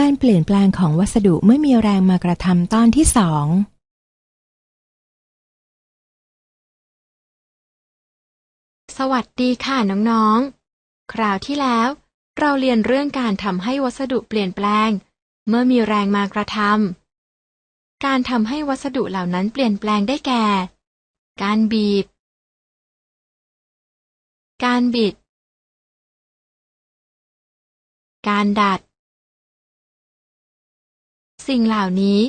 การเปลี่ยนแปลงของวัสดุเมื่อมีแรงมากระทำตอนที่สองสวัสดีค่ะน้องๆ คราวที่แล้ว เราเรียนเรื่องการทำให้วัสดุเปลี่ยนแปลง เมื่อมีแรงมากระทำการทำให้วัสดุเหล่านั้นเปลี่ยนแปลงได้แก่ การบีบ การบิด การดัด สิ่งเหล่านี้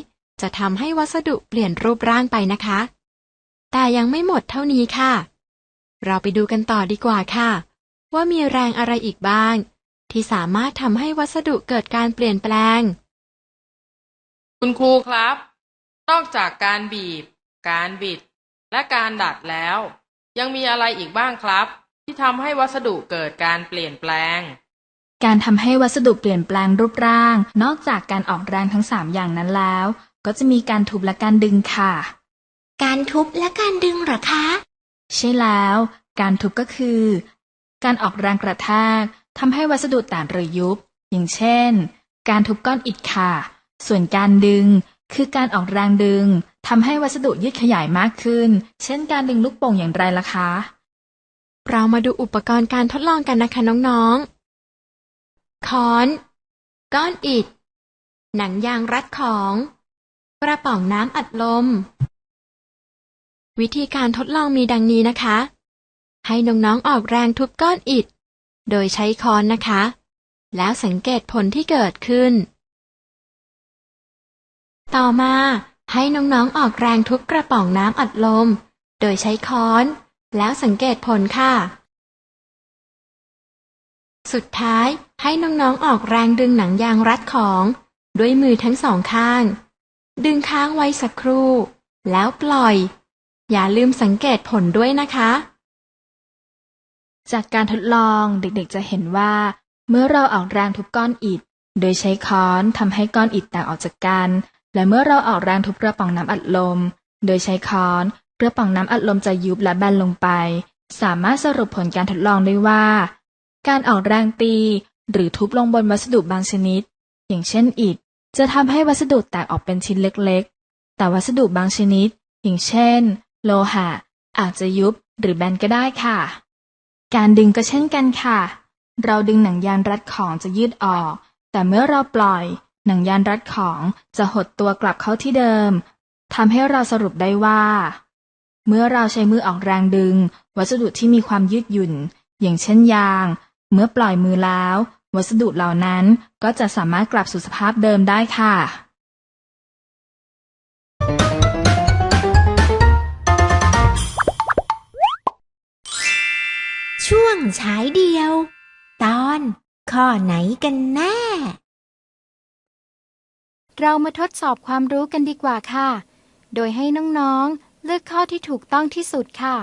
จะทำให้วัสดุเปลี่ยนรูปร่างไปนะคะ แต่ยังไม่หมดเท่านี้ค่ะ เราไปดูกันต่อดีกว่าค่ะ ว่ามีแรงอะไรอีกบ้าง ที่สามารถทำให้วัสดุเกิดการเปลี่ยนแปลง คุณครูครับ นอกจากการบีบ การบิด และการดัดแล้ว ยังมีอะไรอีกบ้างครับ ที่ทำให้วัสดุเกิดการเปลี่ยนแปลง การทำให้วัสดุเปลี่ยนแปลงรูปร่าง นอกจากการออกแรงทั้งสามอย่างนั้นแล้ว ก็จะมีการทุบและการดึงค่ะ การทุบและการดึงเหรอคะ ใช่แล้ว การทุบก็คือ การออกแรงกระแทกทำให้วัสดุแตกหรือยุบ อย่างเช่น การทุบก้อนอิฐค่ะ ส่วนการดึง คือการออกแรงดึงทำให้วัสดุยืดขยายมากขึ้น เช่น การดึงลูกโป่งอย่างไรล่ะคะ เรามาดูอุปกรณ์การทดลองกันนะคะน้องๆ ค้อน ก้อนอิฐ หนังยางรัดของ กระป๋องน้ำอัดลม วิธีการทดลองมีดังนี้นะคะ ให้น้องๆออกแรงทุบก้อนอิฐ โดยใช้ค้อนนะคะ แล้วสังเกตผลที่เกิดขึ้น ต่อมาให้น้องๆออกแรงทุบกระป๋องน้ำอัดลม โดยใช้ค้อน แล้วสังเกตผลค่ะ สุดท้าย ให้น้องๆออกแรงดึงหนังยางรัดของ ด้วยมือทั้งสองข้าง ดึงค้างไว้สักครู่ แล้วปล่อย อย่าลืมสังเกตผลด้วยนะคะ จากการทดลองเด็กๆจะเห็นว่า เมื่อเราออกแรงทุบก้อนอิฐ โดยใช้ค้อนทำให้ก้อนอิฐแตกออกจากกัน และเมื่อเราออกแรงทุบกระป๋องน้ำอัดลม โดยใช้ค้อนกระป๋องน้ำอัดลมจะยุบและแบนลงไป สามารถสรุปผลการทดลองได้ว่า การออกแรงตี หรือทุบลงบนวัสดุบางชนิด อย่างเช่นอิฐ จะทำให้วัสดุแตกออกเป็นชิ้นเล็กๆ แต่วัสดุบางชนิด อย่างเช่น โลหะ อาจจะยุบหรือแบนก็ได้ค่ะ การดึงก็เช่นกันค่ะ เราดึงหนังยางรัดของจะยืดออก แต่เมื่อเราปล่อย หนังยางรัดของจะหดตัวกลับเข้าที่เดิมทำให้เราสรุปได้ว่า เมื่อเราใช้มือออกแรงดึง วัสดุที่มีความยืดหยุ่น อย่างเช่นยาง เมื่อปล่อยมือแล้ว วัสดุเหล่านั้นก็จะสามารถกลับสู่สภาพเดิมได้ค่ะ ช่วงฉายเดียว ตอนข้อไหนกันแน่ เรามาทดสอบความรู้กันดีกว่าค่ะ โดยให้น้องๆ เลือกข้อที่ถูกต้องที่สุดค่ะ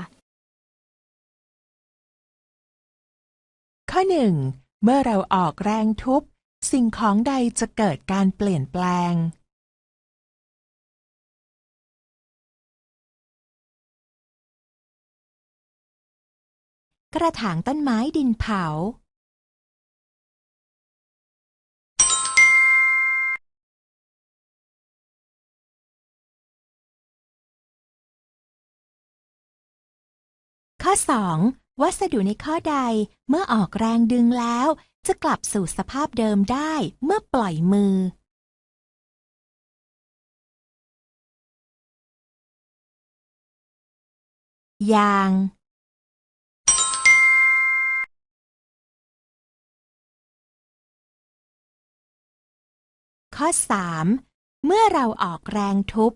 ข้อหนึ่งเมื่อเราออกแรงทุบ สิ่งของใดจะเกิดการเปลี่ยนแปลง กระถางต้นไม้ดินเผา ข้อ 2. วัสดุในข้อใดเมื่อออกแรงดึงแล้ว จะกลับสู่สภาพเดิมได้เมื่อปล่อยมือ ยาง ข้อ 3. เมื่อเราออกแรงทุบ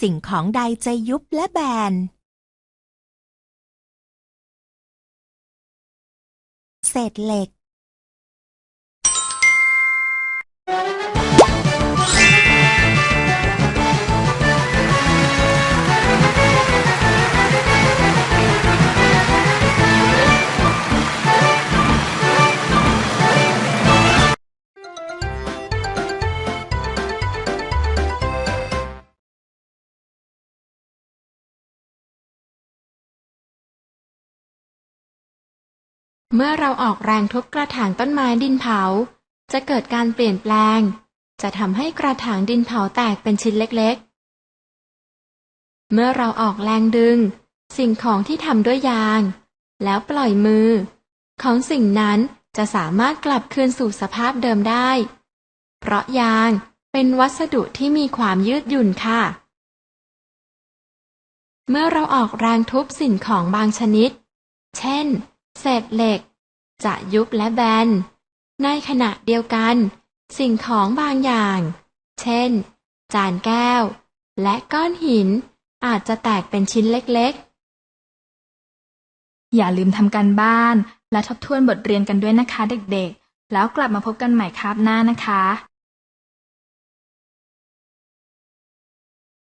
สิ่งของใดจะยุบและแบน เศ เมื่อเราออกแรงทุบกระถางต้นไม้ดินเผา จะเกิดการเปลี่ยนแปลง จะทำให้กระถางดินเผาแตกเป็นชิ้นเล็กๆ เมื่อเราออกแรงดึง สิ่งของที่ทำด้วยยาง แล้วปล่อยมือ ของสิ่งนั้นจะสามารถกลับคืนสู่สภาพเดิมได้ เพราะยางเป็นวัสดุที่มีความยืดหยุ่นค่ะ เมื่อเราออกแรงทุบสิ่งของบางชนิด เช่น เศษเหล็ก จะยุบและแบน ในขณะเดียวกัน สิ่งของบางอย่าง เช่น จานแก้ว และก้อนหินอาจจะแตกเป็นชิ้นเล็กๆ อย่าลืมทำการบ้าน และทบทวนบทเรียนกันด้วยนะคะเด็กๆ แล้วกลับมาพบกันใหม่คาบหน้านะคะ